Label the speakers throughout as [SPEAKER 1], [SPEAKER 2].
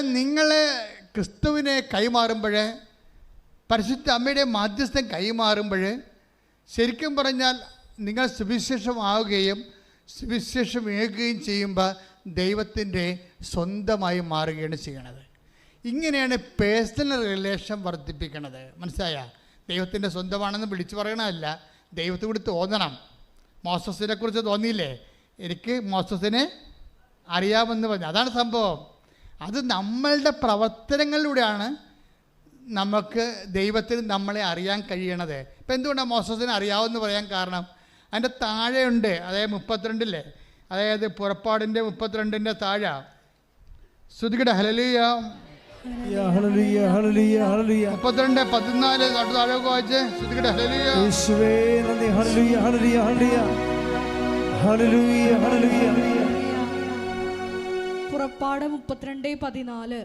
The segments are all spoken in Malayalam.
[SPEAKER 1] നിങ്ങൾ ക്രിസ്തുവിനെ കൈമാറുമ്പോൾ പരിശുദ്ധ അമ്മയുടെ മാധ്യസ്ഥം കൈമാറുമ്പോൾ ശരിക്കും പറഞ്ഞാൽ നിങ്ങൾ സുവിശേഷമാവുകയും സുവിശേഷം സുവിശേഷമേകുകയും ചെയ്യുമ്പോൾ ദൈവത്തിന്റെ സ്വന്തമായി മാറുകയാണ് ചെയ്യണത്. ഇങ്ങനെയാണ് പേഴ്സണൽ റിലേഷൻ വർദ്ധിപ്പിക്കണത്. മനസ്സിലായ? ദൈവത്തിന്റെ സ്വന്തമാണെന്ന് വിളിച്ചു പറയണമല്ല ദൈവത്തോട് തോന്നണം. മോസസിനെ കുറിച്ച് തോന്നിയില്ലേ? എനിക്ക് മോസസിനെ അറിയാമെന്ന് പറഞ്ഞു. അതാണ് സംഭവം. അത് നമ്മളുടെ പ്രവർത്തനങ്ങളിലൂടെയാണ് നമുക്ക് ദൈവത്തിന് നമ്മളെ അറിയാൻ കഴിയണത്. ഇപ്പം എന്തുകൊണ്ടാണ് മോസസിന് അറിയാവുന്ന പറയാൻ കാരണം? അതിന്റെ താഴെയുണ്ട് അതായത് മുപ്പത്തിരണ്ടില്ലേ? അതായത് പുറപ്പാടിന്റെ മുപ്പത്തിരണ്ടിന്റെ താഴെ. ശ്രുതികട ഹലലിയ മുപ്പത്തിരണ്ട് പതിനാല് തൊട്ട് താഴെ വായിച്ച്. ശ്രുതികട ഹലലിയ
[SPEAKER 2] പുറപ്പാട് മുപ്പത്തിരണ്ട് പതിനാല്.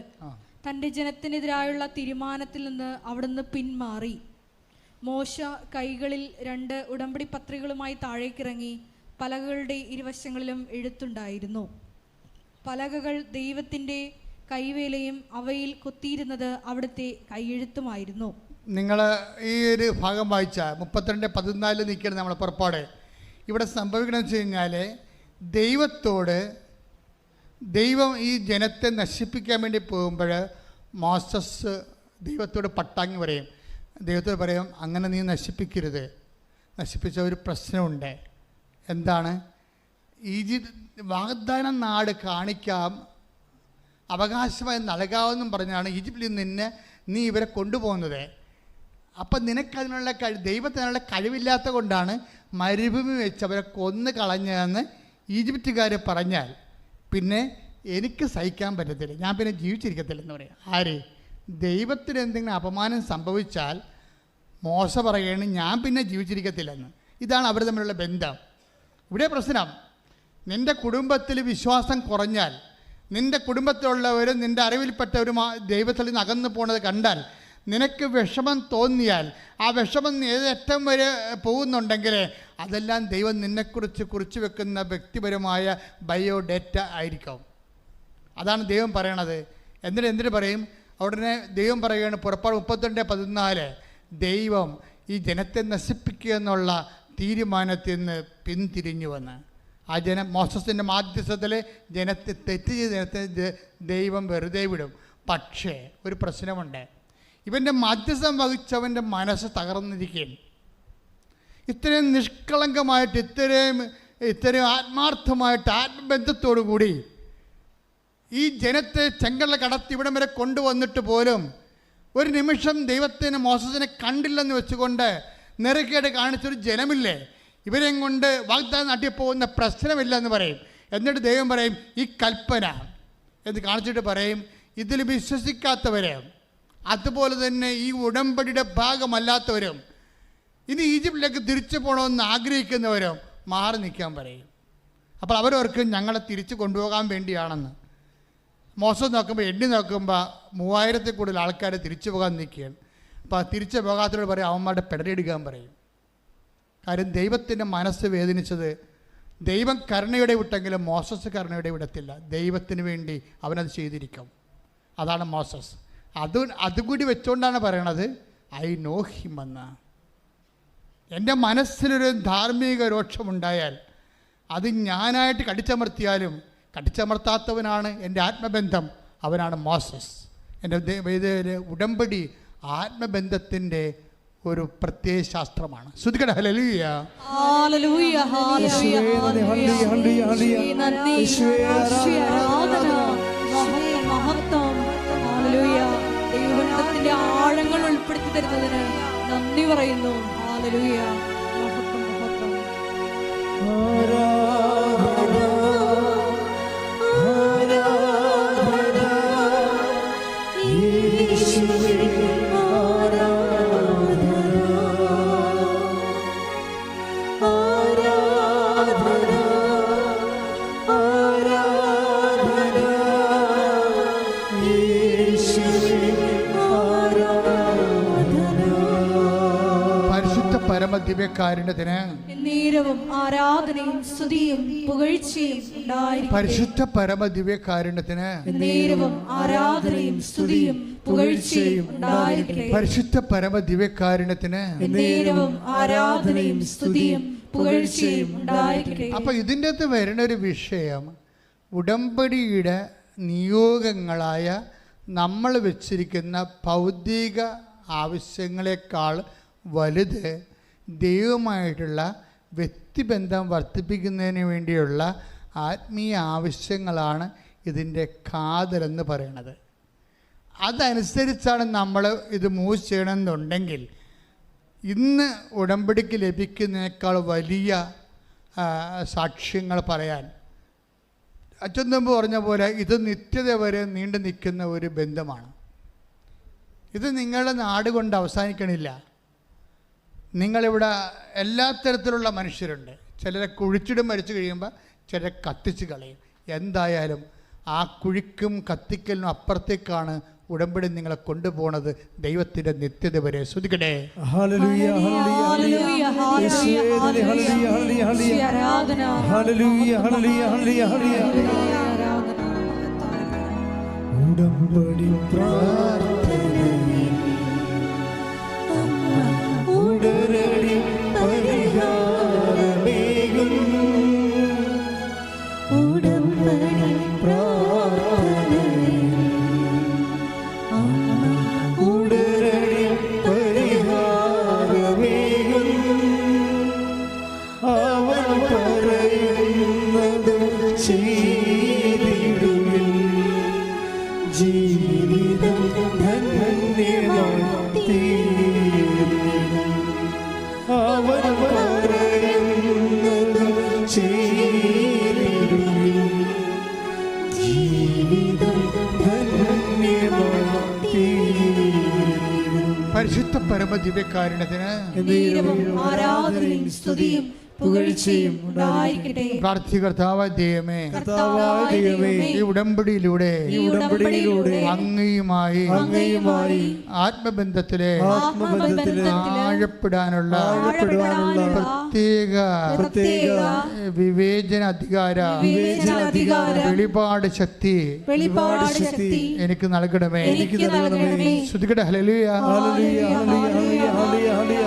[SPEAKER 2] തന്റെ ജനത്തിനെതിരായുള്ള തീരുമാനത്തിൽ നിന്ന് അവിടുന്ന് പിന്മാറി. മോശ കൈകളിൽ രണ്ട് ഉടമ്പടി പത്രികളുമായി താഴേക്കിറങ്ങി പലകകളുടെ ഇരുവശങ്ങളിലും എഴുത്തുണ്ടായിരുന്നു. പലകകൾ ദൈവത്തിന്റെ കൈവേലയും അവയിൽ കൊത്തിയിരുന്നത് അവിടുത്തെ കൈയെഴുത്തുമായിരുന്നു.
[SPEAKER 1] നിങ്ങൾ ഈ ഒരു ഭാഗം വായിച്ച മുപ്പത്തിരണ്ട് പതിനാലിൽ നിൽക്കുന്നത് നമ്മളെ പുറപ്പാട്. ഇവിടെ സംഭവിക്കണമെന്ന് വെച്ച് കഴിഞ്ഞാൽ ദൈവത്തോട് ദൈവം ഈ ജനത്തെ നശിപ്പിക്കാൻ വേണ്ടി പോകുമ്പോൾ മോസസ് ദൈവത്തോട് പട്ടാങ്ങി പറയും. ദൈവത്തോട് പറയും അങ്ങനെ നീ നശിപ്പിക്കരുത്. നശിപ്പിച്ച ഒരു പ്രശ്നമുണ്ട്. എന്താണ്? ഈജിപ്ത് വാഗ്ദാന നാട് കാണിക്കാം. അവകാശമായി നൽകാമെന്നും പറഞ്ഞാണ് ഈജിപ്തിൽ നിന്ന് നീ ഇവരെ കൊണ്ടുപോകുന്നത്. അപ്പം നിനക്കതിനുള്ള കഴി ദൈവത്തിനുള്ള കഴിവില്ലാത്ത കൊണ്ടാണ് മരുഭൂമി വെച്ച് അവരെ കൊന്നു കളഞ്ഞതെന്ന് ഈജിപ്തുകാർ പറഞ്ഞാൽ പിന്നെ എനിക്ക് സഹിക്കാൻ പറ്റത്തില്ല. ഞാൻ പിന്നെ ജീവിച്ചിരിക്കത്തില്ലെന്ന് പറയാം. ആര്? ദൈവത്തിന് എന്തെങ്കിലും അപമാനം സംഭവിച്ചാൽ മോശ പറയുകയാണ് ഞാൻ പിന്നെ ജീവിച്ചിരിക്കത്തില്ലെന്ന്. ഇതാണ് അവർ തമ്മിലുള്ള ബന്ധം. ഇവിടെ പ്രശ്നം. നിന്റെ കുടുംബത്തിൽ വിശ്വാസം കുറഞ്ഞാൽ നിന്റെ കുടുംബത്തിലുള്ളവരും നിന്റെ അറിവിൽപ്പെട്ടവരും ദൈവത്തിൽ നിന്ന് അകന്നു പോണത് കണ്ടാൽ നിനക്ക് വിഷമം തോന്നിയാൽ ആ വിഷമം ഏതറ്റം വരെ പോകുന്നുണ്ടെങ്കിൽ അതെല്ലാം ദൈവം നിന്നെക്കുറിച്ച് കുറിച്ച് വെക്കുന്ന വ്യക്തിപരമായ ബയോഡേറ്റ ആയിരിക്കും. അതാണ് ദൈവം പറയണത്. എന്നിട്ട് എന്തിനു പറയും? ഉടനെ ദൈവം പറയുകയാണ് പുറപ്പാട് മുപ്പത്തിരണ്ട് പതിനാല് ദൈവം ഈ ജനത്തെ നശിപ്പിക്കുക എന്നുള്ള തീരുമാനത്തിൽ നിന്ന് പിന്തിരിഞ്ഞു വന്ന്. ആ ജനം മോസസിന്റെ മാധ്യസ്ഥത്തിൽ ജനത്തെ തെറ്റ് ചെയ്ത ജനത്തെ ദൈവം വെറുതെ വിടും. പക്ഷേ ഒരു പ്രശ്നമുണ്ട്. ഇവന്റെ മധ്യസ്ഥം വഹിച്ചവന്റെ മനസ്സ് തകർന്നിരിക്കുകയാണ്. ഇത്രയും നിഷ്കളങ്കമായിട്ട് ഇത്രയും ഇത്രയും ആത്മാർത്ഥമായിട്ട് ആത്മബന്ധത്തോടു കൂടി ഈ ജനത്തെ ചെങ്കടല കടത്തി ഇവിടം വരെ കൊണ്ടുവന്നിട്ട് പോലും ഒരു നിമിഷം ദൈവത്തിന് മോസസിനെ കണ്ടില്ലെന്ന് വെച്ചുകൊണ്ട് നിറക്കേട് കാണിച്ചൊരു ജനമില്ലേ? ഇവരെയും കൊണ്ട് വാഗ്ദാനം നട്ടിപ്പോകുന്ന പ്രശ്നമില്ല എന്ന് പറയും. എന്നിട്ട് ദൈവം പറയും ഈ കൽപ്പന എന്ന് കാണിച്ചിട്ട് പറയും. ഇതിൽ വിശ്വസിക്കാത്തവരെ അതുപോലെ തന്നെ ഈ ഉടമ്പടിയുടെ ഭാഗമല്ലാത്തവരും ഇനി ഈജിപ്തിലേക്ക് തിരിച്ചു പോകണമെന്ന് ആഗ്രഹിക്കുന്നവരും മാറി നിൽക്കാൻ പറയും. അപ്പോൾ അവരവർക്ക് ഞങ്ങളെ തിരിച്ചു കൊണ്ടുപോകാൻ വേണ്ടിയാണെന്ന്. മോശം നോക്കുമ്പോൾ എണ്ണി നോക്കുമ്പോൾ മൂവായിരത്തിൽ കൂടുതൽ ആൾക്കാർ തിരിച്ചു പോകാൻ നിൽക്കുകയാണ്. അപ്പോൾ തിരിച്ചു പോകാത്തവരോട് പറയും അവന്മാരുടെ പെടലെടുക്കാൻ പറയും. കാര്യം ദൈവത്തിന്റെ മനസ്സ് വേദനിച്ചത് ദൈവം കരുണയുടെ വിട്ടെങ്കിലും മോസസ് കരുണയുടെ വിടത്തില്ല. ദൈവത്തിന് വേണ്ടി അവനത് ചെയ്തിരിക്കും. അതാണ് മോസസ്. അത് അതുകൂടി വെച്ചുകൊണ്ടാണ് പറയണത് ഐ നോ ഹിം എന്ന എന്റെ മനസ്സിലൊരു ധാർമ്മിക രോക്ഷമുണ്ടായാൽ അത് ഞാനായിട്ട് കടിച്ചമർത്തിയാലും കടിച്ചമർത്താത്തവനാണ് എന്റെ ആത്മബന്ധം അവനാണ് മോസസ് എന്റെ ഇത് ഉടമ്പടി ആത്മബന്ധത്തിന്റെ ഒരു പ്രത്യയ ശാസ്ത്രമാണ് ശ്രുതികട ഹലലിയ
[SPEAKER 2] ദൈവബന്ധത്തിന്റെ ആഴങ്ങൾ ഉൾപ്പെടുത്തി തരുന്നതിന് നന്ദി പറയുന്നു. ഹാലലൂയ മഹത്വം മഹത്വം. എന്നേരവും ആരാധനയും സ്തുതിയും പുകഴ്ചയും ഉണ്ടായിരിക്കട്ടെ.
[SPEAKER 1] പരിശുദ്ധ പരമ ദിവ്യകാരുണ്യത്തിന്
[SPEAKER 2] എന്നേരവും ആരാധനയും സ്തുതിയും പുകഴ്ചയും ഉണ്ടായിരിക്കട്ടെ.
[SPEAKER 1] പരിശുദ്ധ പരമ ദിവ്യകാരുണ്യത്തിന്
[SPEAKER 2] എന്നേരവും ആരാധനയും സ്തുതിയും പുകഴ്ചയും ഉണ്ടായിരിക്കട്ടെ.
[SPEAKER 1] അപ്പൊ ഇതിന്റെ അകത്ത് വരുന്ന ഒരു വിഷയം ഉടമ്പടിയുടെ നിയോഗങ്ങളായ നമ്മൾ വെച്ചിരിക്കുന്ന ഭൗതിക ആവശ്യങ്ങളെക്കാൾ വലുത് ദൈവമായിട്ടുള്ള വ്യക്തിബന്ധം വർദ്ധിപ്പിക്കുന്നതിന് വേണ്ടിയുള്ള ആത്മീയ ആവശ്യങ്ങളാണ് ഇതിന്റെ കാതലെന്ന് പറയണത്. അതനുസരിച്ചാണ് നമ്മൾ ഇത് മൂവ് ചെയ്യണമെന്നുണ്ടെങ്കിൽ ഇന്ന് ഉടമ്പടിക്ക് ലഭിക്കുന്നതിനേക്കാൾ വലിയ സാക്ഷ്യങ്ങൾ പറയാൻ. അച്ഛനുമ്പ് പറഞ്ഞ പോലെ ഇത് നിത്യത വരെ നീണ്ടു നിൽക്കുന്ന ഒരു ബന്ധമാണ്. ഇത് നിങ്ങളുടെ നാട് കൊണ്ട് അവസാനിക്കണില്ല. നിങ്ങളിവിടെ എല്ലാ തരത്തിലുള്ള മനുഷ്യരുണ്ട്. ചിലരെ കുഴിച്ചിടും മരിച്ചു കഴിയുമ്പോൾ ചിലരെ കത്തിച്ച് കളയും. എന്തായാലും ആ കുഴിക്കും കത്തിക്കലിനും അപ്പുറത്തേക്കാണ് ഉടമ്പടി നിങ്ങളെ കൊണ്ടുപോകുന്നത് ദൈവത്തിന്റെ നിത്യത വരെ ശ്രദ്ധിക്കട്ടെ.
[SPEAKER 3] ഹല്ലേലൂയ
[SPEAKER 2] ഹല്ലേലൂയ,
[SPEAKER 3] ഉടമ്പടി പ്രാർത്ഥനയിൽ
[SPEAKER 1] ദിവ്യകാരുണ്യത്തിന്
[SPEAKER 2] ആരാധനയും സ്തുതിയും. പുകഴ്ചയും ഉണ്ടായിരിക്കട്ടെ.
[SPEAKER 1] പ്രാർത്ഥികർത്താവ ദൈവമേ
[SPEAKER 2] കർത്താവായ ദൈവമേ,
[SPEAKER 1] ഈ ഉടമ്പടിയിലൂടെ
[SPEAKER 2] ഈ ഉടമ്പടിയിലൂടെ
[SPEAKER 1] അങ്ങയുമായി
[SPEAKER 2] അങ്ങയുമായി
[SPEAKER 1] ആത്മബന്ധത്തിലെ
[SPEAKER 2] ആത്മബന്ധത്തിലെ
[SPEAKER 1] ആഴപ്പെടാനുള്ള
[SPEAKER 2] ആഴപ്പെടാനുള്ള
[SPEAKER 1] പ്രത്യേക
[SPEAKER 2] പ്രത്യേക
[SPEAKER 1] വിവേചന അധികാര
[SPEAKER 2] വിവേചന അധികാര
[SPEAKER 1] വെളിപാട് ശക്തി
[SPEAKER 2] വെളിപാട് ശക്തി
[SPEAKER 1] എനിക്ക് നൽകണമേ.
[SPEAKER 2] എനിക്ക് നൽകണമേ.
[SPEAKER 1] ശ്രുതികട ഹലലിയ
[SPEAKER 3] ഹലിയ ഹലിയ ഹലിയ ഹല്ലേലൂയ.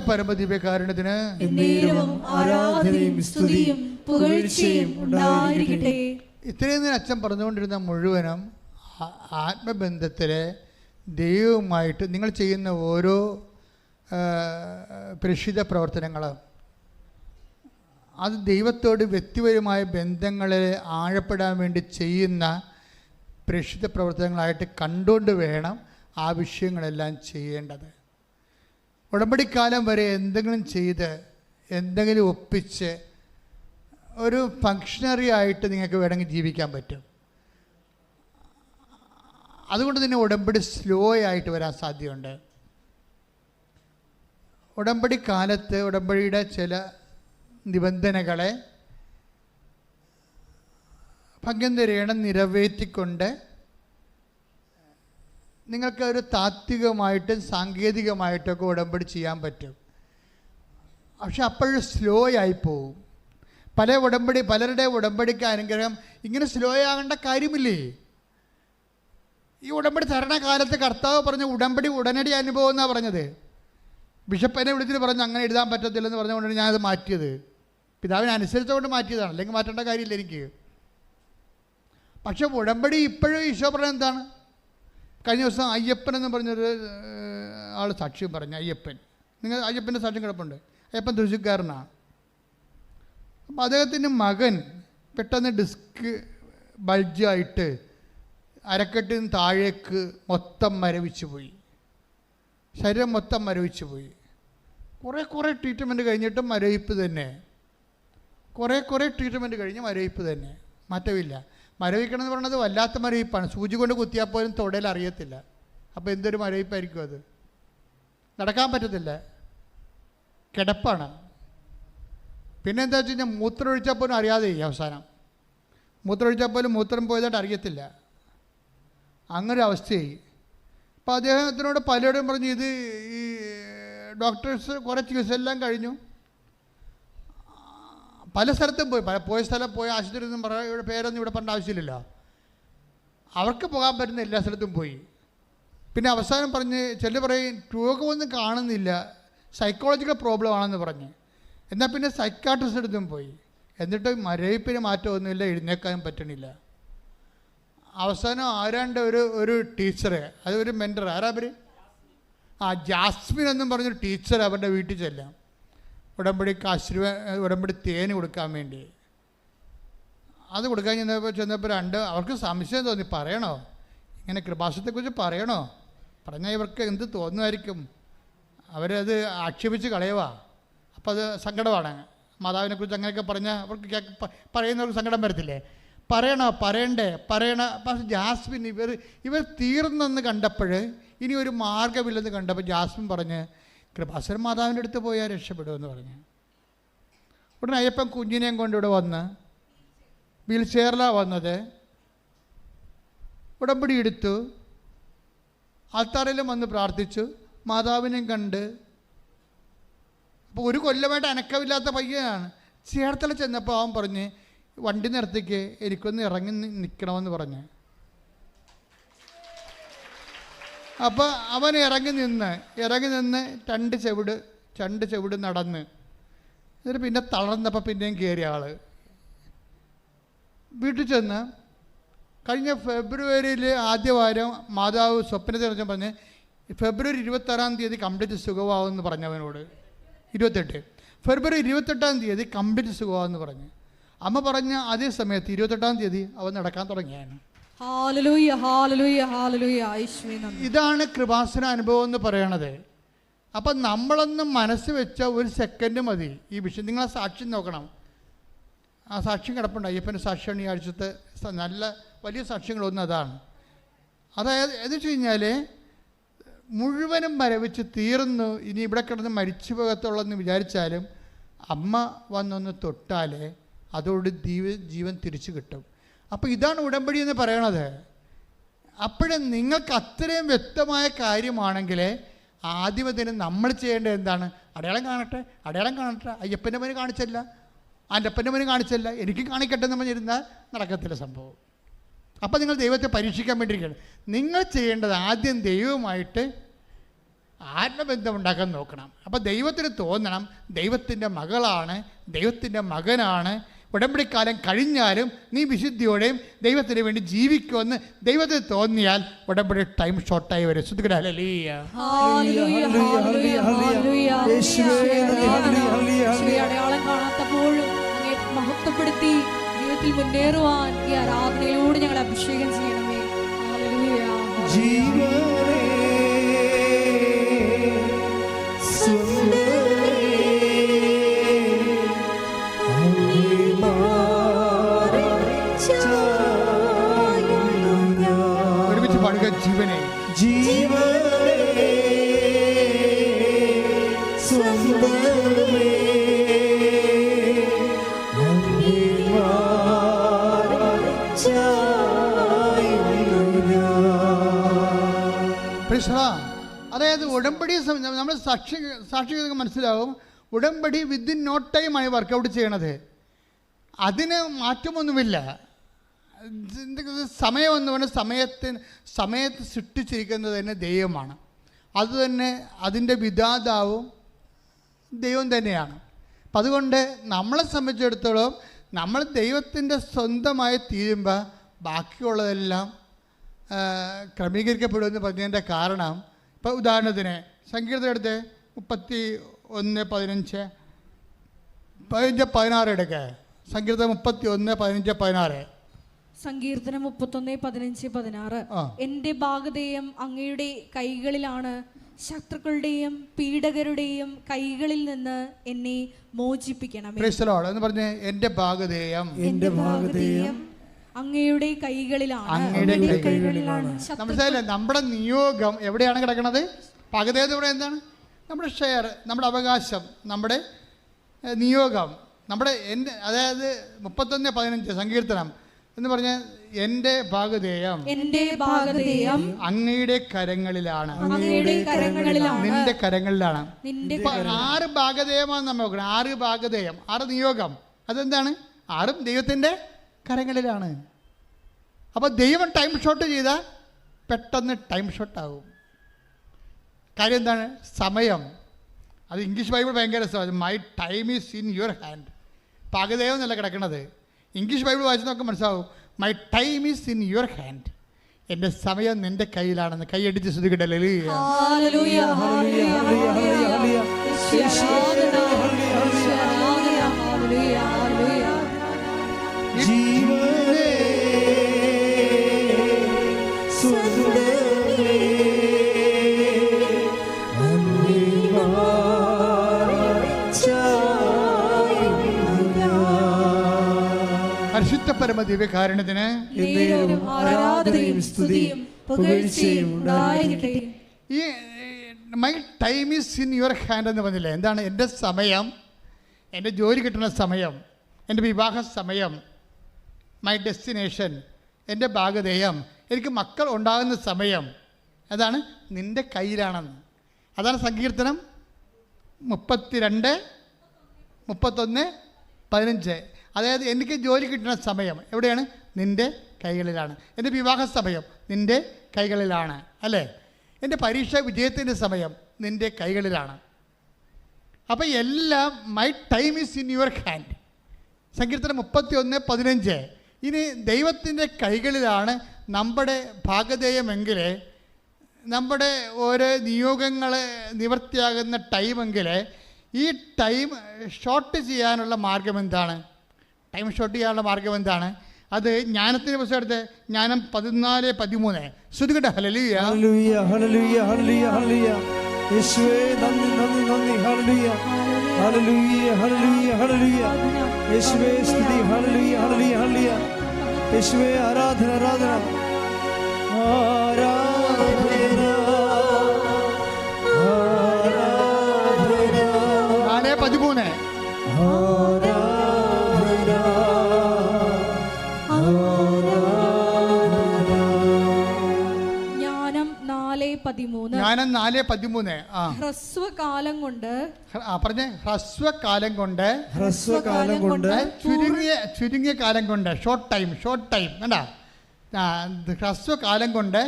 [SPEAKER 1] പരിശുദ്ധ പരമദിവ്യകാരുണ്യത്തിന്
[SPEAKER 2] എന്നേരവും ആരാധനയും സ്തുതിയും പുകഴ്ചയും ഉണ്ടായിരിക്കട്ടെ.
[SPEAKER 1] ഇത്രയും നേരം അച്ഛൻ പറഞ്ഞുകൊണ്ടിരുന്ന മുഴുവനും ആത്മബന്ധത്തിലെ ദൈവവുമായിട്ട് നിങ്ങൾ ചെയ്യുന്ന ഓരോ പ്രഷിത പ്രവർത്തനങ്ങൾ അത് ദൈവത്തോട് വ്യക്തിപരമായ ബന്ധങ്ങളെ ആഴപ്പെടാൻ വേണ്ടി ചെയ്യുന്ന പ്രഷിത പ്രവർത്തനങ്ങളായിട്ട് കണ്ടുകൊണ്ട് വേണം ആ വിഷയങ്ങളെല്ലാം ചെയ്യേണ്ടത്. ഉടമ്പടിക്കാലം വരെ എന്തെങ്കിലും ചെയ്ത് എന്തെങ്കിലും ഒപ്പിച്ച് ഒരു ഫങ്ഷണറി ആയിട്ട് നിങ്ങൾക്ക് വേണമെങ്കിൽ ജീവിക്കാൻ പറ്റും. അതുകൊണ്ട് തന്നെ ഉടമ്പടി സ്ലോ ആയിട്ട് വരാൻ സാധ്യതയുണ്ട്. ഉടമ്പടി കാലത്ത് ഉടമ്പടിയുടെ ചില നിബന്ധനകളെ ഭംഗ്യന്തരേണം നിറവേറ്റിക്കൊണ്ട് നിങ്ങൾക്ക് ഒരു താത്വികമായിട്ടും സാങ്കേതികമായിട്ടൊക്കെ ഉടമ്പടി ചെയ്യാൻ പറ്റും. പക്ഷെ അപ്പോഴും സ്ലോ ആയി പോവും. പല ഉടമ്പടി പലരുടെ ഉടമ്പടിക്ക് അനുഗ്രഹം. ഇങ്ങനെ സ്ലോ ആകേണ്ട കാര്യമില്ലേ? ഈ ഉടമ്പടി തരണ കാലത്ത് കർത്താവ് പറഞ്ഞ ഉടമ്പടി ഉടനടി അനുഭവം എന്നാണ് പറഞ്ഞത്? ബിഷപ്പ് വിളിച്ചിട്ട് പറഞ്ഞു അങ്ങനെ എഴുതാൻ പറ്റത്തില്ലെന്ന് പറഞ്ഞുകൊണ്ടാണ് ഞാനത് മാറ്റിയത്. പിതാവിനെ അനുസരിച്ചുകൊണ്ട് മാറ്റിയതാണ്. അല്ലെങ്കിൽ മാറ്റേണ്ട കാര്യമില്ല എനിക്ക്. പക്ഷെ ഉടമ്പടി ഇപ്പോഴും ഈശോ പറഞ്ഞ എന്താണ്? കഴിഞ്ഞ ദിവസം അയ്യപ്പൻ എന്ന് പറഞ്ഞൊരു ആൾ സാക്ഷ്യം പറഞ്ഞു അയ്യപ്പൻ. നിങ്ങൾ അയ്യപ്പന്റെ സാക്ഷ്യം കിടപ്പുണ്ട് അയ്യപ്പൻ തൃശ്ശൂക്കാരനാണ് അപ്പം അദ്ദേഹത്തിന്റെ മകൻ പെട്ടെന്ന് ഡിസ്ക് ബൾജായിട്ട് അരക്കെട്ടിന് താഴേക്ക് മൊത്തം മരവിച്ചു പോയി. ശരീരം മൊത്തം മരവിച്ചു പോയി. കുറേ കുറേ ട്രീറ്റ്മെന്റ് കഴിഞ്ഞിട്ട് മരവിപ്പ് തന്നെ. കുറേ കുറേ ട്രീറ്റ്മെന്റ് കഴിഞ്ഞ് മരവിപ്പ് തന്നെ. മാറ്റമില്ല. മരവിക്കണം എന്ന് പറയുന്നത് വല്ലാത്ത മരവിപ്പാണ് സൂചി കൊണ്ട് കുത്തിയാൽ പോലും തൊടയിൽ അറിയത്തില്ല. അപ്പോൾ എന്തൊരു മരവിപ്പായിരിക്കും അത്? നടക്കാൻ പറ്റത്തില്ല. കിടപ്പാണ്. പിന്നെ എന്താ വെച്ച് കഴിഞ്ഞാൽ മൂത്രം ഒഴിച്ചാൽ പോലും അറിയാതെ ഈ അവസാനം. മൂത്രം ഒഴിച്ചാൽ പോലും മൂത്രം പോയതായിട്ട് അറിയത്തില്ല. അങ്ങനൊരു അവസ്ഥയായി. അപ്പോൾ അദ്ദേഹത്തിനോട് പലരോടും പറഞ്ഞു ഇത് ഈ ഡോക്ടേഴ്സ് കുറേ ചികിത്സ എല്ലാം കഴിഞ്ഞു. പല സ്ഥലത്തും പോയി. പോയ സ്ഥലം പോയ ആശുപത്രി ഒന്നും പറയാ ഇവിടെ പേരൊന്നും ഇവിടെ പറഞ്ഞ ആവശ്യമില്ലല്ലോ. അവർക്ക് പോകാൻ പറ്റുന്ന എല്ലാ സ്ഥലത്തും പോയി. പിന്നെ അവസാനം പറഞ്ഞ് ചില പറയും രോഗമൊന്നും കാണുന്നില്ല. സൈക്കോളജിക്കൽ പ്രോബ്ലം ആണെന്ന് പറഞ്ഞ്. എന്നാൽ പിന്നെ സൈക്കാട്രിസ്റ്റ് അടുത്തും പോയി. എന്നിട്ട് മരവിപ്പിന് മാറ്റമൊന്നുമില്ല എഴുന്നേക്കാനും പറ്റണില്ല. അവസാനം ആരാണ്ട് ഒരു ഒരു ടീച്ചറ് അതൊരു മെന്റർ ആരാ പേര്? ആ ജാസ്മിൻ എന്നും പറഞ്ഞൊരു ടീച്ചർ അവരുടെ വീട്ടിൽ ചെല്ലാം. ഉടമ്പടി ആശീർവ ഉടമ്പടി തേന് കൊടുക്കാൻ വേണ്ടി. അത് കൊടുക്കാൻ ചെന്നപ്പോൾ ചെന്നപ്പോൾ രണ്ട് അവർക്ക് സംശയം തോന്നി. പറയണോ? ഇങ്ങനെ കൃപാസത്തെക്കുറിച്ച് പറയണോ? പറഞ്ഞാൽ ഇവർക്ക് എന്ത് തോന്നുമായിരിക്കും? അവരത് ആക്ഷേപിച്ച് കളയുവാ. അപ്പോൾ അത് സങ്കടമാണ്. മാതാവിനെക്കുറിച്ച് അങ്ങനെയൊക്കെ പറഞ്ഞാൽ അവർക്ക് പറയുന്നവർക്ക് സങ്കടം വരത്തില്ലേ? പറയണോ? പറയണ്ടേ? പറയണ പക്ഷേ ജാസ്മിൻ ഇവർ ഇവർ തീർന്നെന്ന് കണ്ടപ്പോൾ ഇനി ഒരു മാർഗമില്ലെന്ന് കണ്ടപ്പോൾ ജാസ്മിൻ പറഞ്ഞ് കൃപാസൻ മാതാവിന്റെ അടുത്ത് പോയാൽ രക്ഷപ്പെടുമെന്ന് പറഞ്ഞു. ഉടനെ അയ്യപ്പൻ കുഞ്ഞിനെയും കൊണ്ട് ഇവിടെ വന്ന് വീൽ ചെയറിലാണ് വന്നത്. ഉടമ്പടി എടുത്തു. ആൾത്താറിലും വന്ന് പ്രാർത്ഥിച്ചു. മാതാവിനെയും കണ്ട്. അപ്പോൾ ഒരു കൊല്ലമായിട്ട് അനക്കമില്ലാത്ത പയ്യനാണ്. ചേർത്തല ചെന്നപ്പോൾ അവൻ പറഞ്ഞ് വണ്ടി നിർത്തിക്ക് എനിക്കൊന്ന് ഇറങ്ങി നിൽക്കണമെന്ന് പറഞ്ഞ്. അപ്പോൾ അവൻ ഇറങ്ങി നിന്ന് ഇറങ്ങി നിന്ന് രണ്ട് ചെവിട് രണ്ട് ചെവിട് നടന്ന്. എന്നിട്ട് പിന്നെ തളർന്നപ്പോൾ പിന്നെയും കയറിയ ആൾ വീട്ടിൽ ചെന്ന് കഴിഞ്ഞ ഫെബ്രുവരിയിൽ ആദ്യ വാരം മാതാവ് സ്വപ്നത്തിൽ വെച്ചാൽ പറഞ്ഞ് ഫെബ്രുവരി ഇരുപത്താറാം തീയതി കംപ്ലീറ്റ് സുഖമാവുമെന്ന് പറഞ്ഞവനോട് ഇരുപത്തെട്ട്. ഫെബ്രുവരി ഇരുപത്തെട്ടാം തീയതി കംപ്ലീറ്റ് സുഖമാവെന്ന് പറഞ്ഞ്. അമ്മ പറഞ്ഞ അതേ സമയത്ത് ഇരുപത്തെട്ടാം തീയതി അവൻ നടക്കാൻ തുടങ്ങിയാണ് ഇതാണ് കൃപാസന അനുഭവം എന്ന് പറയണത്. അപ്പം നമ്മളൊന്ന് മനസ്സ് വെച്ച ഒരു സെക്കൻഡ് മതി. ഈ വിഷയം നിങ്ങൾ ആ സാക്ഷ്യം നോക്കണം. ആ സാക്ഷ്യം കിടപ്പുണ്ട്. അയ്യപ്പന്റെ സാക്ഷ്യമാണ് ഈ ആഴ്ചത്തെ നല്ല വലിയ സാക്ഷ്യങ്ങളൊന്നും അതാണ്. അതായത് എന്ന് വെച്ച് കഴിഞ്ഞാൽ മുഴുവനും മരവിച്ച് തീർന്നു. ഇനി ഇവിടെ കിടന്ന് മരിച്ചു പോകത്തുള്ളെന്ന് വിചാരിച്ചാലും അമ്മ വന്നൊന്ന് തൊട്ടാലേ അതോട് ജീവ ജീവൻ തിരിച്ചു കിട്ടും. അപ്പോൾ ഇതാണ് ഉടമ്പടി എന്ന് പറയണത്. അപ്പോഴും നിങ്ങൾക്ക് അത്രയും വ്യക്തമായ കാര്യമാണെങ്കിൽ ആദ്യമതിന് നമ്മൾ ചെയ്യേണ്ടത് എന്താണ്? അടയാളം കാണട്ടെ അടയാളം കാണട്ടെ. അയ്യപ്പന്റെ മുന്നിൽ കാണിച്ചല്ല അന്റപ്പന്റെ മുന്നിൽ കാണിച്ചല്ല. എനിക്ക് കാണിക്കട്ടെ എന്ന് പറഞ്ഞിരുന്നാൽ നടക്കത്തില്ല സംഭവം. അപ്പോൾ നിങ്ങൾ ദൈവത്തെ പരീക്ഷിക്കാൻ വേണ്ടിയിരിക്കുകയാണ്. നിങ്ങൾ ചെയ്യേണ്ടത് ആദ്യം ദൈവവുമായിട്ട് ആത്മബന്ധം ഉണ്ടാക്കാൻ നോക്കണം. അപ്പോൾ ദൈവത്തിന് തോന്നണം ദൈവത്തിന്റെ മകളാണ് ദൈവത്തിന്റെ മകനാണ് ഉടമ്പടിക്കാലം കഴിഞ്ഞാലും നീ വിശുദ്ധിയോടെയും ദൈവത്തിന് വേണ്ടി ജീവിക്കുമെന്ന് ദൈവത്തിന് തോന്നിയാൽ ഉടമ്പടി ടൈം ഷോർട്ടായി വരെ.
[SPEAKER 2] മഹത്വപ്പെടുത്തി ജീവിതത്തിൽ മുന്നേറുവാൻ ഈ ആരാധനയിലൂടെ ഞങ്ങൾ അഭിഷേകം ചെയ്യണമേ.
[SPEAKER 3] ജീവനേ സുന്ദരേ
[SPEAKER 1] പാടുക ജീവനെ സ്വന്തമേ. അതായത് ഉടമ്പടി നമ്മൾ സാക്ഷി സാക്ഷികൾക്ക് മനസ്സിലാവും. ഉടമ്പടി വിത്തിൻ നോ ആയി വർക്കൗട്ട് ചെയ്യണത്. അതിന് മാറ്റമൊന്നുമില്ല. ഇത് എന്ന് പറഞ്ഞാൽ സമയത്തിന് സമയത്ത് സൃഷ്ടിച്ചിരിക്കുന്നത് തന്നെ ദൈവമാണ്. അതുതന്നെ അതിന്റെ വിധാതാവും ദൈവം തന്നെയാണ്. അപ്പം അതുകൊണ്ട് നമ്മളെ സംബന്ധിച്ചിടത്തോളം നമ്മൾ ദൈവത്തിന്റെ സ്വന്തമായി തീരുമ്പോൾ ബാക്കിയുള്ളതെല്ലാം ക്രമീകരിക്കപ്പെടുമെന്ന് പറഞ്ഞതിന്റെ കാരണം ഇപ്പോൾ ഉദാഹരണത്തിന് സംഗീതം എടുത്ത് മുപ്പത്തി ഒന്ന് പതിനഞ്ച് പതിനഞ്ച് പതിനാറ് എടുക്കുക സംഗീതം മുപ്പത്തി ഒന്ന് പതിനഞ്ച് പതിനാറ്.
[SPEAKER 2] സങ്കീർത്തനം മുപ്പത്തൊന്ന് പതിനഞ്ച് പതിനാറ്. എന്റെ ഭാഗതേയം അങ്ങയുടെ കൈകളിലാണ്. ശത്രുക്കളുടെയും പീഡകരുടെയും കൈകളിൽ നിന്ന് എന്നെ
[SPEAKER 1] മോചിപ്പിക്കണം എന്ന് പറഞ്ഞ് എന്റെ ഭാഗധേയം.
[SPEAKER 3] എന്റെ ഭാഗതേയം
[SPEAKER 2] അങ്ങയുടെ കൈകളിലാണ്.
[SPEAKER 1] അങ്ങയുടെ
[SPEAKER 2] കൈകളിലാണ്.
[SPEAKER 1] മനസ്സിലായില്ലേ? നമ്മുടെ നിയോഗം എവിടെയാണ് കിടക്കുന്നത് പകുതി ഇവിടെ എന്താണ്? നമ്മുടെ ഷെയർ നമ്മുടെ അവകാശം നമ്മുടെ നിയോഗം നമ്മുടെ എന്റെ അതായത് മുപ്പത്തൊന്ന് പതിനഞ്ച് സങ്കീർത്തനം. എന്ന് പറഞ്ഞ എന്റെ ഭാഗധേയം
[SPEAKER 2] എന്റെ ഭാഗതേയം
[SPEAKER 1] അങ്ങയുടെ കരങ്ങളിലാണ്.
[SPEAKER 2] അങ്ങയുടെ കരങ്ങളിലാണ്.
[SPEAKER 1] നിന്റെ കരങ്ങളിലാണ്.
[SPEAKER 2] നിന്റെ
[SPEAKER 1] ആറ് ഭാഗധേയമാണ് നമ്മൾ നോക്കണം. ആറ് ഭാഗധേയം ആറ് നിയോഗം. അതെന്താണ്? ആറും ദൈവത്തിന്റെ കരങ്ങളിലാണ്. അപ്പൊ ദൈവം ടൈം ഷോട്ട് ചെയ്താൽ പെട്ടെന്ന് ടൈം ഷോട്ട് ആകും. കാര്യം എന്താണ്? സമയം. അത് ഇംഗ്ലീഷ് ബൈബിൾ ഭയങ്കര രസമാണ്. My time is in your hand പാകദേവം എന്നല്ല കിടക്കണത്. ഇംഗ്ലീഷ് ബൈബിൾ വായിച്ച് നോക്കാൻ മനസ്സിലാവും my time is in your hand എന്റെ സമയം നിന്റെ കയ്യിലാണെന്ന് കൈയടിച്ച് ശ്രദ്ധിക്കട്ടെ
[SPEAKER 2] ഹല്ലേലൂയ,
[SPEAKER 1] പരമ ദിവ്യകാരണത്തിന് ഈ my time is in your hand എന്ന് പറഞ്ഞില്ലേ? എന്താണ് എന്റെ സമയം? എന്റെ ജോലി കിട്ടുന്ന സമയം? എന്റെ വിവാഹ സമയം? മൈ ഡെസ്റ്റിനേഷൻ എന്റെ ഭാഗധേയം? എനിക്ക് മക്കൾ ഉണ്ടാകുന്ന സമയം? അതാണ് നിന്റെ കയ്യിലാണെന്ന്. അതാണ് സങ്കീർത്തനം മുപ്പത്തിരണ്ട് മുപ്പത്തൊന്ന് പതിനഞ്ച്. അതായത് എനിക്ക് ജോലി കിട്ടുന്ന സമയം എവിടെയാണ്? നിന്റെ കൈകളിലാണ്. എന്റെ വിവാഹ സമയം നിന്റെ കൈകളിലാണ് അല്ലേ? എന്റെ പരീക്ഷ വിജയത്തിന്റെ സമയം നിന്റെ കൈകളിലാണ്. അപ്പോൾ എല്ലാം my time is in your hand സങ്കീർത്തനം മുപ്പത്തി ഒന്ന് പതിനഞ്ച്. ഇനി ദൈവത്തിന്റെ കൈകളിലാണ് നമ്മുടെ ഭാഗധേയമെങ്കിൽ നമ്മുടെ ഓരോ നിയോഗങ്ങൾ നിവർത്തിയാകുന്ന ടൈമെങ്കിൽ ഈ ടൈം ഷോർട്ട് ചെയ്യാനുള്ള മാർഗം എന്താണ് ടൈം ഷോർട്ട് ചെയ്യാനുള്ള മാർഗം എന്താണ്? അത് ജ്ഞാനത്തിന്റെ പുസ്തകം എടുത്ത് ജ്ഞാനം പതിനാല് പതിമൂന്ന്. ശ്രുതികട്ടെ ഹലലിയ
[SPEAKER 3] യേശുവേ യേശുവേ സ്തുതി. യേശുവേ ആരാധന ആരാധന.
[SPEAKER 2] ജ്ഞാനം നാല് പതിമൂന്ന്.
[SPEAKER 1] ആ.
[SPEAKER 2] ഹ്രസ്വകാലം കൊണ്ട്
[SPEAKER 1] ആ പറഞ്ഞേ. ഹ്രസ്വകാലം കൊണ്ട്
[SPEAKER 3] ഹ്രസ്വകാലം കൊണ്ട്
[SPEAKER 1] ചുരുങ്ങിയ ചുരുങ്ങിയ കാലം കൊണ്ട് ഷോർട്ട് ടൈം ഷോർട്ട് ടൈം കണ്ടാ ഹ്രസ്വകാലം കൊണ്ട്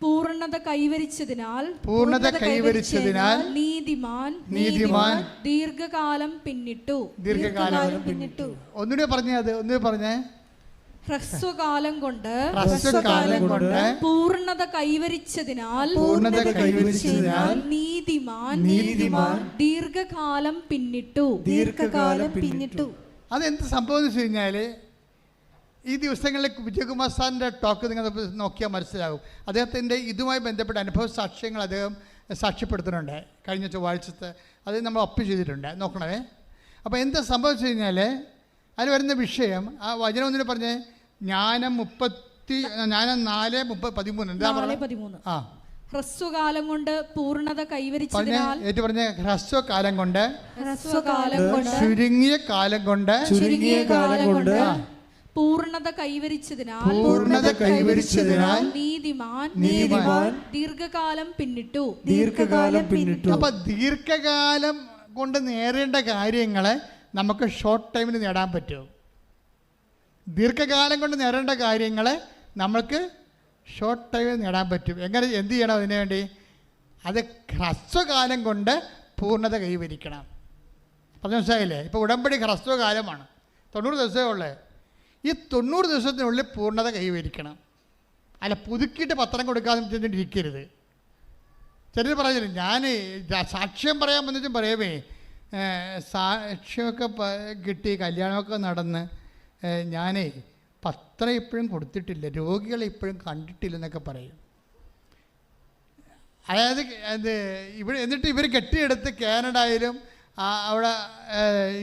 [SPEAKER 2] പൂർണത കൈവരിച്ചതിനാൽ
[SPEAKER 1] പൂർണത കൈവരിച്ചതിനാൽ
[SPEAKER 2] നീതിമാൻ
[SPEAKER 1] നീതിമാൻ
[SPEAKER 2] ദീർഘകാലം പിന്നിട്ടു.
[SPEAKER 1] ദീർഘകാലം
[SPEAKER 2] പിന്നിട്ടു.
[SPEAKER 1] ഒന്നുകൂടി പറഞ്ഞേ അത് ഒന്നുകൂടി പറഞ്ഞേ.
[SPEAKER 2] ഹ്രസ്വകാലം കൊണ്ട്
[SPEAKER 1] ഹ്രസ്വകാലം കൊണ്ട്
[SPEAKER 2] പൂർണത കൈവരിച്ചതിനാൽ
[SPEAKER 1] പൂർണത കൈവരിച്ചതിനാൽ
[SPEAKER 2] നീതിമാൻ
[SPEAKER 1] നീതിമാൻ
[SPEAKER 2] ദീർഘകാലം പിന്നിട്ടു.
[SPEAKER 3] ദീർഘകാലം പിന്നിട്ടു.
[SPEAKER 1] അതെന്ത് സംഭവം എന്ന് വെച്ച് കഴിഞ്ഞാൽ ഈ ദിവസങ്ങളിൽ വിജയകുമാർ സാറിന്റെ ടോക്ക് നിങ്ങൾ നോക്കിയാൽ മനസ്സിലാകും. അദ്ദേഹത്തിന്റെ ഇതുമായി ബന്ധപ്പെട്ട അനുഭവ സാക്ഷ്യങ്ങൾ അദ്ദേഹം സാക്ഷ്യപ്പെടുത്തുന്നുണ്ട്. കഴിഞ്ഞ ചൊവ്വാഴ്ചത്തെ അത് നമ്മൾ ഒപ്പ് ചെയ്തിട്ടുണ്ട്. നോക്കണേ അപ്പോൾ എന്താ സംഭവിച്ചു കഴിഞ്ഞാൽ അതിൽ വരുന്ന വിഷയം ആ വചനം ഒന്നിനെ പറഞ്ഞേ ജ്ഞാനം മുപ്പത്തി ജ്ഞാനം നാല് മുപ്പത് പതിമൂന്ന് എന്താ
[SPEAKER 2] പറയുക
[SPEAKER 1] ആ.
[SPEAKER 2] ഹ്രസ്വകാലം കൊണ്ട് പൂർണത
[SPEAKER 1] പറഞ്ഞ
[SPEAKER 2] കൈവരിച്ചതിനാൽ
[SPEAKER 1] ഏറ്റു പറഞ്ഞ ഹ്രസ്വകാലം കൊണ്ട്
[SPEAKER 2] ഹ്രസ്വകാലം കൊണ്ട്
[SPEAKER 1] ചുരുങ്ങിയ കാലം കൊണ്ട്
[SPEAKER 3] ചുരുങ്ങിയ കാലം കൊണ്ട്
[SPEAKER 2] പൂർണത കൈവരിച്ചതിനാൽ
[SPEAKER 1] പൂർണത കൈവരിച്ചതിനാൽ
[SPEAKER 2] നീതിമാൻ
[SPEAKER 1] നീതിമാൻ
[SPEAKER 2] ദീർഘകാലം പിന്നിട്ടു.
[SPEAKER 3] ദീർഘകാലം പിന്നിട്ടു.
[SPEAKER 1] അപ്പൊ ദീർഘകാലം കൊണ്ട് നേരേണ്ട കാര്യങ്ങളെ നമുക്ക് ഷോർട്ട് ടൈമിൽ നേടാൻ പറ്റുമോ ദീർഘകാലം കൊണ്ട് നേടേണ്ട കാര്യങ്ങളെ നമുക്ക് ഷോർട്ട് ടൈമിൽ നേടാൻ പറ്റും. എങ്ങനെ എന്ത് ചെയ്യണം അതിനു വേണ്ടി? അത് ഹ്രസ്വകാലം കൊണ്ട് പൂർണത കൈവരിക്കണം. അത് മനസ്സിലായില്ലേ? ഇപ്പോൾ ഉടമ്പടി ഹ്രസ്വകാലമാണ്. തൊണ്ണൂറ് ദിവസമേ ഉള്ളേ. ഈ തൊണ്ണൂറ് ദിവസത്തിനുള്ളിൽ പൂർണത കൈവരിക്കണം. അല്ല പുതുക്കിയിട്ട് പത്രം കൊടുക്കാതെ ചെന്നിട്ടിരിക്കരുത്. ചെറിയ പറഞ്ഞില്ല? ഞാൻ സാക്ഷ്യം പറയാൻ വന്നിട്ടും പറയുമേ സാക്ഷ്യമൊക്കെ കിട്ടി കല്യാണമൊക്കെ നടന്ന് ഞാനേ പത്രം ഇപ്പോഴും കൊടുത്തിട്ടില്ല രോഗികളെ ഇപ്പോഴും കണ്ടിട്ടില്ലെന്നൊക്കെ പറയും. അതായത് അത് ഇവിടെ എന്നിട്ട് ഇവർ കെട്ടിയെടുത്ത് കാനഡയിലും അവിടെ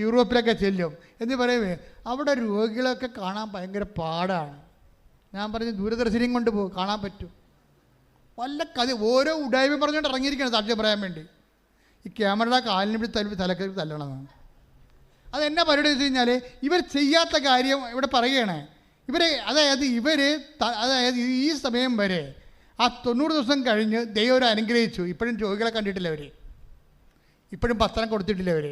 [SPEAKER 1] യൂറോപ്പിലൊക്കെ ചെല്ലും. എന്ന് പറയുമേ അവിടെ രോഗികളൊക്കെ കാണാൻ ഭയങ്കര പാടാണ്. ഞാൻ പറഞ്ഞു ദൂരദർശനം കൊണ്ട് പോകും കാണാൻ പറ്റും. വല്ല കഥ ഓരോ ഉടായ്മ പറഞ്ഞുകൊണ്ട് ഇറങ്ങിയിരിക്കണം സാക്ഷ്യം പറയാൻ വേണ്ടി. ഈ ക്യാമറ കാലിന് പിടി തല്ലി തലക്കറി തല്ലണമെന്നാണ് അത് എന്നാ പരിപാടി വെച്ച് കഴിഞ്ഞാൽ ഇവർ ചെയ്യാത്ത കാര്യം ഇവിടെ പറയുകയാണ് ഇവരെ അതായത് ഇവർ അതായത് ഈ സമയം വരെ ആ തൊണ്ണൂറ് ദിവസം കഴിഞ്ഞ് ദൈവം അനുഗ്രഹിച്ചു. ഇപ്പോഴും രോഗികളെ കണ്ടിട്ടില്ല അവർ ഇപ്പോഴും പത്രം കൊടുത്തിട്ടില്ല അവർ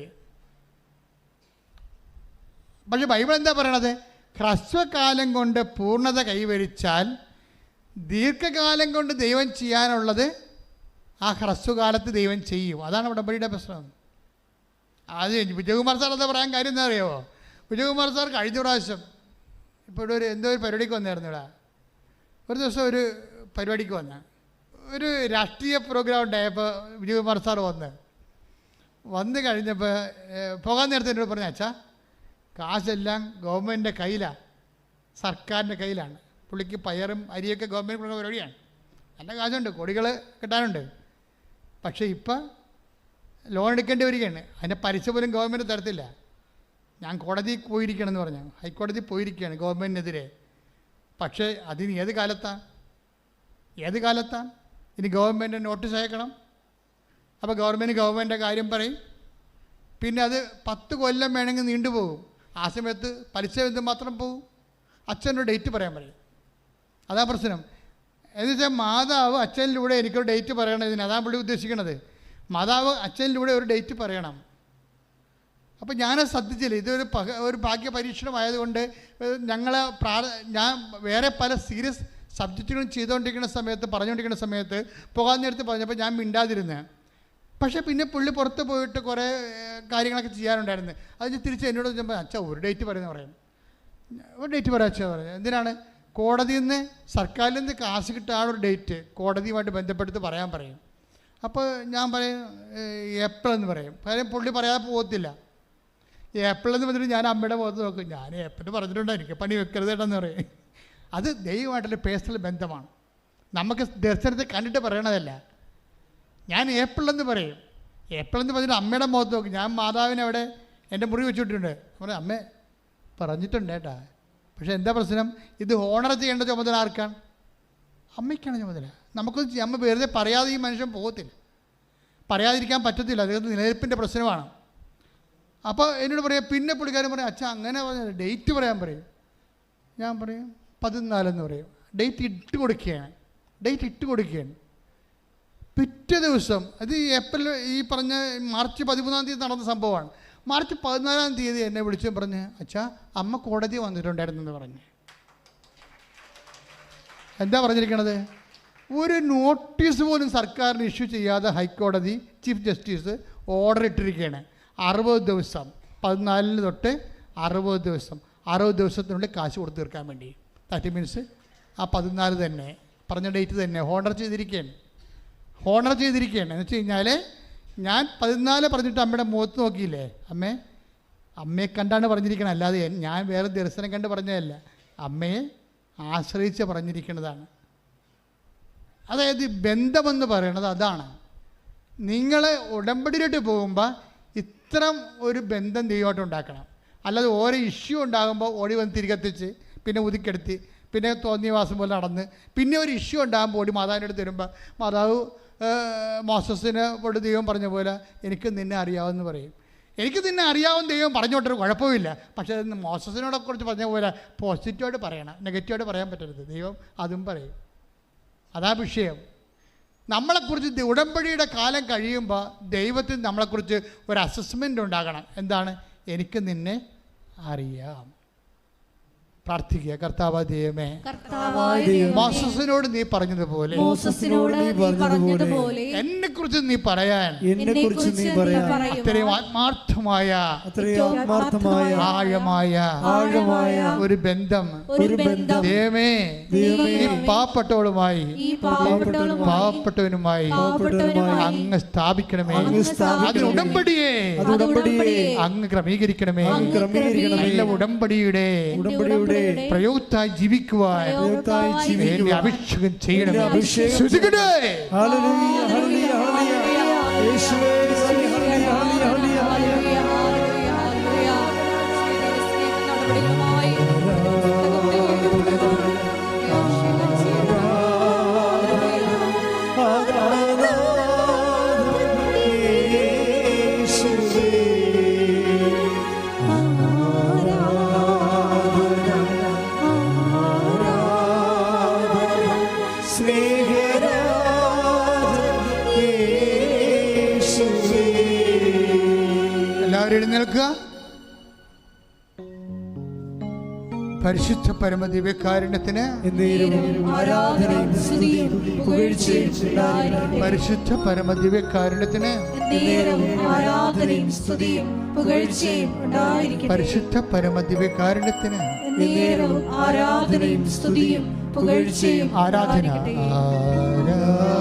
[SPEAKER 1] പക്ഷെ ബൈബിൾ എന്താ പറയണത്? ഹ്രസ്വകാലം കൊണ്ട് പൂർണത കൈവരിച്ചാൽ ദീർഘകാലം കൊണ്ട് ദൈവം ചെയ്യാനുള്ളത് ആ ഹ്രസ്വകാലത്ത് ദൈവം ചെയ്യും. അതാണ് ഉടമ്പടിയുടെ പ്രശ്നം. അത് വിജയകുമാർ സാർ എന്താ പറയാൻ കാര്യം എന്താ അറിയാമോ വിജയകുമാർ സാർ കഴിഞ്ഞ പ്രാവശ്യം ഇപ്പോൾ ഇവിടെ ഒരു എന്തോ ഒരു പരിപാടിക്ക് വന്നായിരുന്നു ഇവിടെ. ഒരു ദിവസം ഒരു പരിപാടിക്ക് വന്ന. ഒരു രാഷ്ട്രീയ പ്രോഗ്രാം ഉണ്ടായപ്പോൾ വിജയകുമാർ സാർ വന്ന്. വന്ന് കഴിഞ്ഞപ്പോൾ പോകാൻ നേരത്തെ എന്നോട് പറഞ്ഞു അച്ഛാ കാശെല്ലാം ഗവൺമെന്റിന്റെ കയ്യിലാണ് സർക്കാരിന്റെ കയ്യിലാണ്. പുള്ളിക്ക് പയറും അരിയൊക്കെ ഗവൺമെന്റ് കൊടുക്കുന്ന പരിപാടിയാണ്. നല്ല കാശുണ്ട്. കോടികൾ കിട്ടാനുണ്ട്. പക്ഷേ ഇപ്പം ലോൺ എടുക്കേണ്ടി വരികയാണ്. അതിന്റെ പലിശ പോലും ഗവൺമെന്റ് തരത്തില്ല. ഞാൻ കോടതിയിൽ പോയിരിക്കണം എന്ന് പറഞ്ഞു. ഹൈക്കോടതി പോയിരിക്കുകയാണ് ഗവൺമെന്റിനെതിരെ പക്ഷേ അതിന് ഏത് കാലത്താണ് ഏത് കാലത്താണ് ഇനി ഗവൺമെന്റ് നോട്ടീസ് അയക്കണം. അപ്പോൾ ഗവൺമെന്റ് ഗവൺമെന്റിന്റെ കാര്യം പറയും. പിന്നെ അത് പത്ത് കൊല്ലം വേണമെങ്കിൽ നീണ്ടുപോകും ആ സമയത്ത് പലിശ എന്ത് മാത്രം പോകും? അച്ഛനൊരു ഡേറ്റ് പറയാൻ പറയും. അതാ പ്രശ്നം. എന്ന് വെച്ചാൽ മാതാവ് അച്ഛനിലൂടെ എനിക്കൊരു ഡേറ്റ് പറയണം ഇതിന്. അതാണ് പുള്ളി ഉദ്ദേശിക്കണത്. മാതാവ് അച്ഛനിലൂടെ ഒരു ഡേറ്റ് പറയണം. അപ്പോൾ ഞാനത് ശ്രദ്ധിച്ചില്ല. ഇതൊരു പക ഒരു ഭാഗ്യ പരീക്ഷണമായതുകൊണ്ട് ഞങ്ങൾ പ്രാ ഞാൻ വേറെ പല സീരിയസ് സബ്ജക്റ്റുകളും ചെയ്തുകൊണ്ടിരിക്കുന്ന സമയത്ത് പറഞ്ഞുകൊണ്ടിരിക്കുന്ന സമയത്ത് പോകാൻ നേരത്ത് പറഞ്ഞപ്പോൾ ഞാൻ മിണ്ടാതിരുന്നേ. പക്ഷേ പിന്നെ പുള്ളി പുറത്ത് പോയിട്ട് കുറേ കാര്യങ്ങളൊക്കെ ചെയ്യാനുണ്ടായിരുന്നു അത് തിരിച്ച് എന്നോട് ചോദിച്ചപ്പോൾ അച്ഛാ ഒരു ഡേറ്റ് പറയുന്നത് പറയാം. ഒരു ഡേറ്റ് പറയാം അച്ഛാ പറയാം. എന്തിനാണ്? കോടതിയിൽ നിന്ന് സർക്കാരിൽ നിന്ന് കാശ് കിട്ടാനുള്ള ഒരു ഡേറ്റ് കോടതിയുമായിട്ട് ബന്ധപ്പെടുത്ത് പറയാൻ പറയും. അപ്പോൾ ഞാൻ പറയും ഏപ്രിൽ എന്ന് പറയും. കാര്യം പുള്ളി പറയാതെ പോകത്തില്ല. ഏപ്രിൽ എന്ന് പറഞ്ഞിട്ട് ഞാൻ അമ്മയുടെ മുഖത്ത് നോക്കും. ഞാൻ ഏപ്രിൽ പറഞ്ഞിട്ടുണ്ട് എനിക്ക് പണി വെക്കരുത് കേട്ടെന്ന് പറയും. അത് ദൈവമായിട്ടുള്ള പേഴ്സണൽ ബന്ധമാണ്. നമുക്ക് ദർശനത്തെ കണ്ടിട്ട് പറയണതല്ല. ഞാൻ ഏപ്രിൽ എന്ന് പറയും. ഏപ്രിൽ എന്ന് പറഞ്ഞിട്ട് അമ്മയുടെ മുഖത്ത് നോക്കും. ഞാൻ മാതാവിനെ അവിടെ എന്റെ മുറി വെച്ചിട്ടുണ്ട് പറഞ്ഞു അമ്മേ പറഞ്ഞിട്ടുണ്ട് കേട്ടാ പക്ഷേ എന്താ പ്രശ്നം? ഇത് ഓണർ ചെയ്യേണ്ട ചുമതല ആർക്കാണ്? അമ്മയ്ക്കാണ് ചുമതല. നമുക്ക് അമ്മ വെറുതെ പറയാതെ ഈ മനുഷ്യൻ പോകത്തില്ല. പറയാതിരിക്കാൻ പറ്റത്തില്ല. അദ്ദേഹത്തിന് നിലനിൽപ്പിന്റെ പ്രശ്നമാണ്. അപ്പോൾ എന്നോട് പറയാം പിന്നെ പുള്ളിക്കാരൻ പറയും അച്ഛാ അങ്ങനെ ഡേറ്റ് പറയാൻ പറയും. ഞാൻ പറയും പതിനാലെന്ന് പറയും. ഡേറ്റ് ഇട്ട് കൊടുക്കുകയാണ്. ഡേറ്റ് ഇട്ട് കൊടുക്കുകയാണ്. പിറ്റേ ദിവസം അത് ഏപ്രിൽ ഈ പറഞ്ഞ മാർച്ച് പതിമൂന്നാം തീയതി നടന്ന സംഭവമാണ്. മാർച്ച് പതിനാലാം തീയതി എന്നെ വിളിച്ചു പറഞ്ഞ് അച്ഛാ അമ്മ കോടതി വന്നിട്ടുണ്ടായിരുന്നെന്ന് പറഞ്ഞു. എന്താ പറഞ്ഞിരിക്കണത്? ഒരു നോട്ടീസ് പോലും സർക്കാരിന് ഇഷ്യൂ ചെയ്യാതെ ഹൈക്കോടതി ചീഫ് ജസ്റ്റിസ് ഓർഡർ ഇട്ടിരിക്കുകയാണ്. അറുപത് ദിവസം പതിനാലിന് തൊട്ട് അറുപത് ദിവസം അറുപത് ദിവസത്തിനുള്ളിൽ കാശ് കൊടുത്ത് തീർക്കാൻ വേണ്ടി. ദാറ്റ് മീൻസ് ആ പതിനാല് തന്നെ പറഞ്ഞ ഡേറ്റ് തന്നെ ഹോണർ ചെയ്തിരിക്കുകയാണ്. ഹോണർ ചെയ്തിരിക്കുകയാണ്. എന്ന് വെച്ച് കഴിഞ്ഞാൽ ഞാൻ പതിനാല് പറഞ്ഞിട്ട് അമ്മയുടെ മുഖത്ത് നോക്കിയില്ലേ? അമ്മേ അമ്മയെ കണ്ടാണ് പറഞ്ഞിരിക്കണം അല്ലാതെ ഞാൻ വേറെ ദർശനം കണ്ട് പറഞ്ഞതല്ല. അമ്മയെ ആശ്രയിച്ച് പറഞ്ഞിരിക്കുന്നതാണ് അതായത് ബന്ധമെന്ന് പറയണത് അതാണ്. നിങ്ങൾ ഉടമ്പടിയിലോട്ട് പോകുമ്പോൾ ഇത്തരം ഒരു ബന്ധം ദൈവമായിട്ട് ഉണ്ടാക്കണം. അല്ലാതെ ഓരോ ഇഷ്യൂ ഉണ്ടാകുമ്പോൾ ഓടി വന്ന് തിരികെത്തിച്ച് പിന്നെ ഉതിക്കെടുത്തി പിന്നെ തോന്നിയ വാസം പോലെ നടന്ന് പിന്നെ ഒരു ഇഷ്യൂ ഉണ്ടാകുമ്പോൾ ഓടി മാതാവിന്റെ അടുത്ത് വരുമ്പോൾ മാതാവ് മോസസിന് കൊണ്ട് ദൈവം പറഞ്ഞ പോലെ എനിക്ക് നിന്നെ അറിയാമെന്ന് പറയും. എനിക്ക് നിന്നെ അറിയാവുന്ന ദൈവം പറഞ്ഞോട്ടൊരു കുഴപ്പമില്ല. പക്ഷേ മോസസിനോടെ കുറിച്ച് പറഞ്ഞ പോലെ പോസിറ്റീവായിട്ട് പറയണം. നെഗറ്റീവായിട്ട് പറയാൻ പറ്റരുത്. ദൈവം അതും പറയും. അതാ വിഷയം. നമ്മളെക്കുറിച്ച് ഉടമ്പടിയുടെ കാലം കഴിയുമ്പോൾ ദൈവത്തിന് നമ്മളെക്കുറിച്ച് ഒരു അസസ്മെന്റ് ഉണ്ടാകണം. എന്താണ്? എനിക്ക് നിന്നെ അറിയാം. പ്രാർത്ഥിക്കുക. കർത്താവ് ദൈവമേ മോസസിനോട് നീ പറഞ്ഞതുപോലെ
[SPEAKER 2] എന്നെ കുറിച്ച് പറഞ്ഞതുപോലെ
[SPEAKER 1] എന്നെക്കുറിച്ച് നീ പറയാൻ
[SPEAKER 3] എന്നെ കുറിച്ച് നീ പറയാൻ
[SPEAKER 1] അത്രയും ആത്മാർത്ഥമായ
[SPEAKER 3] ആത്മാർത്ഥമായ
[SPEAKER 1] ആഴമായ
[SPEAKER 3] ആഴമായ
[SPEAKER 1] ഒരു ബന്ധം.
[SPEAKER 2] ഒരു ബന്ധം.
[SPEAKER 1] ദൈവമേ ഈ പാവപ്പെട്ടവളുമായി പാവപ്പെട്ടവനുമായി അങ്ങ് സ്ഥാപിക്കണമേ. അതിന് ഉടമ്പടിയെ. അങ്ങ് ക്രമീകരിക്കണമേ.
[SPEAKER 3] ക്രമീകരിക്കണമേ.
[SPEAKER 1] നല്ല ഉടമ്പടിയുടെ
[SPEAKER 3] ഉടമ്പടിയുടെ
[SPEAKER 1] പ്രയോക്തായി ജീവിക്കുവാൻ എന്നെ അഭിഷേകം ചെയ്യണം
[SPEAKER 3] എന്നെ അഭിഷേകം
[SPEAKER 1] പരമദിവ്യകാരുണ്യത്തിന്. പരിശുദ്ധ പരമദിവ്യകാരുണ്യത്തിന് പരിശുദ്ധ പരമദിവ്യകാരുണ്യത്തിന്
[SPEAKER 2] ആരാധനയും സ്തുതിയും പുകഴ്ചയും
[SPEAKER 1] ആരാധന
[SPEAKER 2] ഉണ്ടായിരിക്കട്ടെ.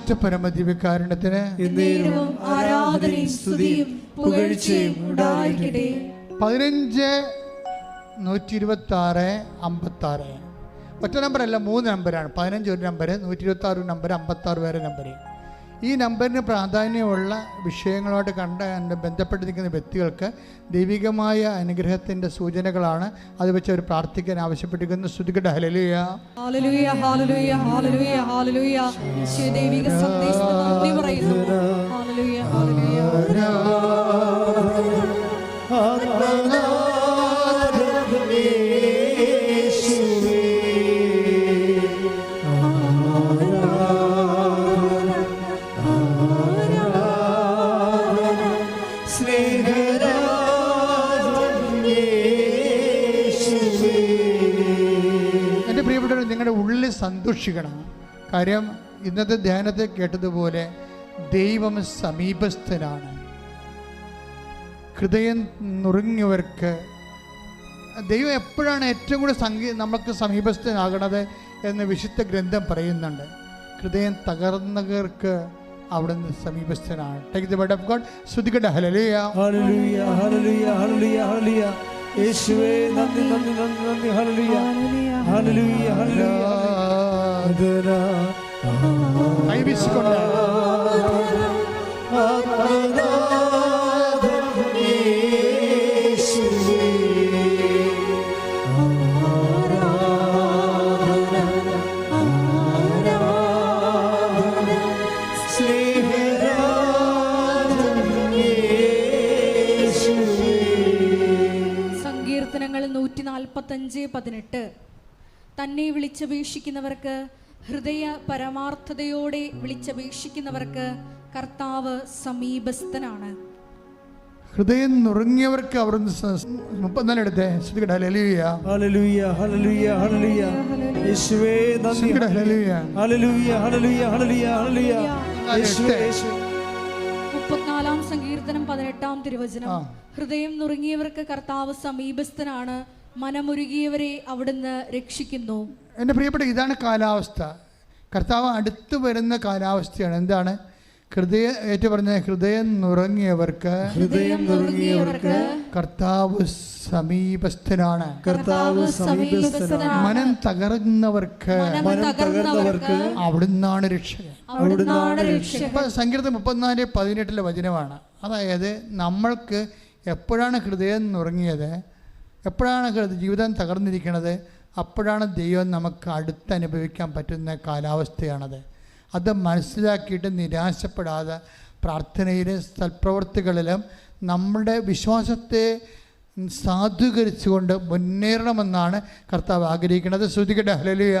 [SPEAKER 1] പരിശുദ്ധ പരമദിവ്യകാരണത്തിന്
[SPEAKER 2] എന്നേരവും ആരാധനയും സ്തുതിയും പുകഴ്ചയും ഉണ്ടായിരിക്കട്ടെ.
[SPEAKER 1] പതിനഞ്ച് നൂറ്റി ഇരുപത്തി ആറ് അമ്പത്തി ആറ് ഒറ്റ നമ്പറല്ല മൂന്ന് നമ്പറാണ്. പതിനഞ്ച് ഒരു നമ്പർ നൂറ്റി ഇരുപത്തി ആറ് നമ്പർ അമ്പത്തി ആറ് വേറെ നമ്പർ ഈ നമ്പറിന് പ്രാധാന്യമുള്ള വിഷയങ്ങളോട് കണ്ട ബന്ധപ്പെട്ടിരിക്കുന്ന വ്യക്തികൾക്ക് ദൈവികമായ അനുഗ്രഹത്തിന്റെ സൂചനകളാണ് അത് വെച്ച് അവർ പ്രാർത്ഥിക്കാൻ ആവശ്യപ്പെട്ടിരിക്കുന്ന ശ്രുതികട ഹലലുയ
[SPEAKER 2] ദൈവിക സന്ദേശത്തിന് നന്ദി പറയുന്നു.
[SPEAKER 1] സന്തോഷിക്കണം കാര്യം ഇന്നത്തെ ധ്യാനത്തെ കേട്ടതുപോലെ ദൈവം സമീപസ്ഥനാണ്. ഹൃദയം നുറുങ്ങിയവർക്ക് ദൈവം എപ്പോഴാണ് ഏറ്റവും കൂടുതൽ സംഗീ നമുക്ക് സമീപസ്ഥനാകണത് എന്ന് വിശുദ്ധ ഗ്രന്ഥം പറയുന്നുണ്ട്. ഹൃദയം തകർന്നവർക്ക് അവിടെ നിന്ന് സമീപസ്ഥനാണ് ടേക്ക് ദ ഓഫ് ഗോഡ് ശ്രുതികട്ടെ ഹലലിയ
[SPEAKER 3] യേശുവേ നന്ദി നന്ദി നന്ദി നന്ദി. ഹല്ലേലൂയ. ഹല്ലേലൂയ. ഹല്ലേലൂയ ആരാധന.
[SPEAKER 1] കൈവീശിക്കൊണ്ട്
[SPEAKER 2] സങ്കീർത്തനങ്ങൾ നാൽപ്പത്തഞ്ച് പതിനെട്ട്. തന്നെ വിളിച്ചപേക്ഷിക്കുന്നവർക്ക് ഹൃദയ പരമാർത്ഥതയോടെ വിളിച്ചപേക്ഷിക്കുന്നവർക്ക് കർത്താവ് സമീപസ്ഥനാണ്.
[SPEAKER 1] ഹൃദയം നുറുങ്ങിയവർക്ക് അവിടുന്ന് ഹലലിയ
[SPEAKER 3] യേശുവേ നന്ദി.
[SPEAKER 1] Hallelujah
[SPEAKER 3] hallelujah. യേശുവേ യേശുവേ.
[SPEAKER 2] മുപ്പത്തിനാലാം സങ്കീർത്തനം പതിനെട്ടാം തിരുവചനം. ഹൃദയം നുറുങ്ങിയവർക്ക് കർത്താവ് സമീപസ്ഥനാണ്. മനമുരുകിയവരെ അവിടുന്ന് രക്ഷിക്കുന്നു.
[SPEAKER 1] എന്റെ പ്രിയപ്പെട്ട ഇതാണ് കാലാവസ്ഥ. കർത്താവ് അടുത്ത് വരുന്ന കാലാവസ്ഥയാണ്. എന്താണ്? ഹൃദയ ഏറ്റു പറഞ്ഞ ഹൃദയം നുറങ്ങിയവർക്ക്
[SPEAKER 2] ഹൃദയം നുറങ്ങിയവർക്ക്
[SPEAKER 1] കർത്താവ് സമീപസ്ഥനാണ്.
[SPEAKER 3] കർത്താവ് സമീപസ്ഥനാണ്.
[SPEAKER 1] മനം തകർന്നവർക്ക്
[SPEAKER 2] മനം തകർന്നവർക്ക്
[SPEAKER 1] അവിടുന്നാണ് രക്ഷ.
[SPEAKER 2] അവിടുന്നാണ് രക്ഷകൻ
[SPEAKER 1] ഇപ്പം സങ്കീർത്തം മുപ്പത്തിനാല് പതിനെട്ടിലെ വചനമാണ്. അതായത് നമ്മൾക്ക് എപ്പോഴാണ് ഹൃദയം നുറങ്ങിയത്? എപ്പോഴാണ് ജീവിതം തകർന്നിരിക്കുന്നത് അപ്പോഴാണ് ദൈവം നമുക്ക് അടുത്ത് അനുഭവിക്കാൻ പറ്റുന്ന കാലാവസ്ഥയാണത്. അത് മനസ്സിലാക്കിയിട്ട് നിരാശപ്പെടാതെ പ്രാർത്ഥനയിലും സൽപ്രവർത്തികളിലും നമ്മുടെ വിശ്വാസത്തെ സാധൂകരിച്ചുകൊണ്ട് മുന്നേറണമെന്നാണ് കർത്താവ് ആഗ്രഹിക്കുന്നത്. ശ്രുതികട്ടെ ഹലലിയ